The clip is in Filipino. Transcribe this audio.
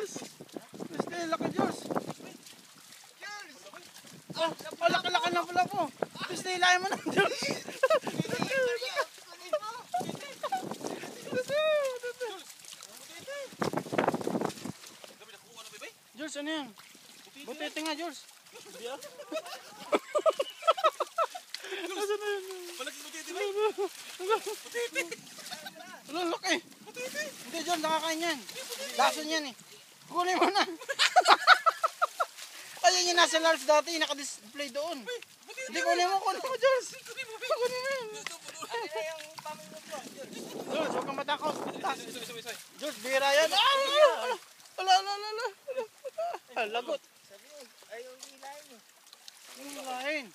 Jules! Gusto, laki Jules! Jules! Ah, malaki-laki na pala po! Gusto, ilayan mo na Jules! Jules, ano yan? Butete nga, Jules! Jules! Palagi butete ba? Butete! Ano, laki! Butete! Hindi, Jules, nakakain yan! Lason yan eh! Kunin mo na. Ayun yung nasa large dati, naka-display doon. Hindi, kunin mo, kunin mo, Jules. Kunin mo. Jules, huwag kang matakot. Jules, bira yan. Ah, ala, ala, ala, ala, ala. Ah, lagot. Sabi mo, ayaw hilahin mo. Yung lahin.